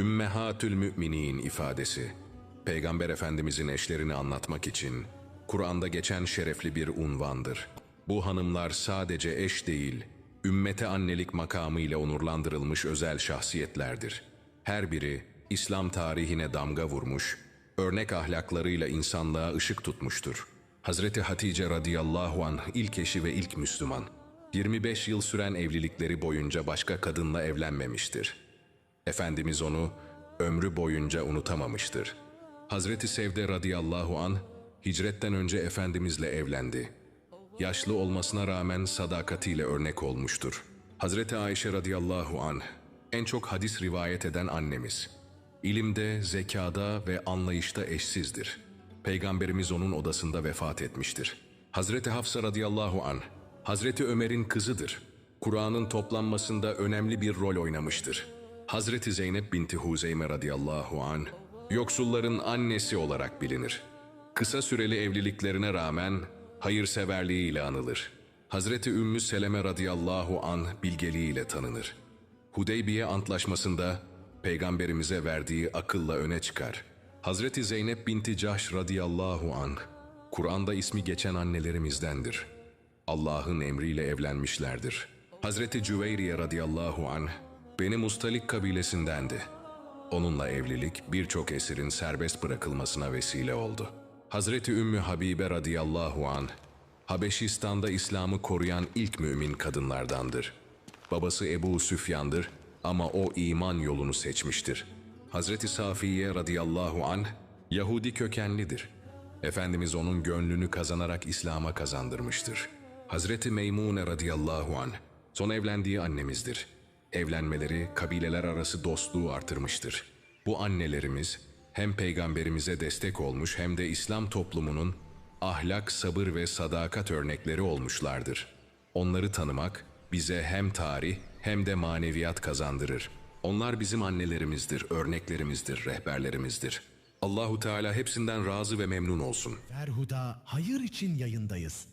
Ümmehatül müminin ifadesi, Peygamber Efendimizin eşlerini anlatmak için Kur'an'da geçen şerefli bir unvandır. Bu hanımlar sadece eş değil, ümmete annelik makamı ile onurlandırılmış özel şahsiyetlerdir. Her biri İslam tarihine damga vurmuş, örnek ahlaklarıyla insanlığa ışık tutmuştur. Hazreti Hatice radıyallahu anh ilk eşi ve ilk Müslüman. 25 yıl süren evlilikleri boyunca başka kadınla evlenmemiştir. Efendimiz onu ömrü boyunca unutamamıştır. Hazreti Sevde radıyallahu an hicretten önce Efendimizle evlendi. Yaşlı olmasına rağmen sadakatiyle örnek olmuştur. Hazreti Ayşe radıyallahu an en çok hadis rivayet eden annemiz. İlimde, zekada ve anlayışta eşsizdir. Peygamberimiz onun odasında vefat etmiştir. Hazreti Hafsa radıyallahu an Hazreti Ömer'in kızıdır. Kur'an'ın toplanmasında önemli bir rol oynamıştır. Hazreti Zeynep binti Huzeyme radıyallahu an yoksulların annesi olarak bilinir. Kısa süreli evliliklerine rağmen hayırseverliğiyle anılır. Hazreti Ümmü Seleme radıyallahu an bilgeliğiyle tanınır. Hudeybiye Antlaşması'nda peygamberimize verdiği akılla öne çıkar. Hazreti Zeynep binti Cahş radıyallahu an Kur'an'da ismi geçen annelerimizdendir. Allah'ın emriyle evlenmişlerdir. Hazreti Cüveyriye radıyallahu an Beni Mustalik kabilesindendi. Onunla evlilik birçok esirin serbest bırakılmasına vesile oldu. Hazreti Ümmü Habibe radıyallahu an Habeşistan'da İslam'ı koruyan ilk mümin kadınlardandır. Babası Ebu Süfyan'dır ama o iman yolunu seçmiştir. Hazreti Safiye radıyallahu anh Yahudi kökenlidir. Efendimiz onun gönlünü kazanarak İslam'a kazandırmıştır. Hazreti Meymune radıyallahu anh son evlendiği annemizdir. Evlenmeleri kabileler arası dostluğu artırmıştır. Bu annelerimiz hem peygamberimize destek olmuş hem de İslam toplumunun ahlak, sabır ve sadakat örnekleri olmuşlardır. Onları tanımak bize hem tarih hem de maneviyat kazandırır. Onlar bizim annelerimizdir, örneklerimizdir, rehberlerimizdir. Allahu Teala hepsinden razı ve memnun olsun. Ferhuda hayır için yayındayız.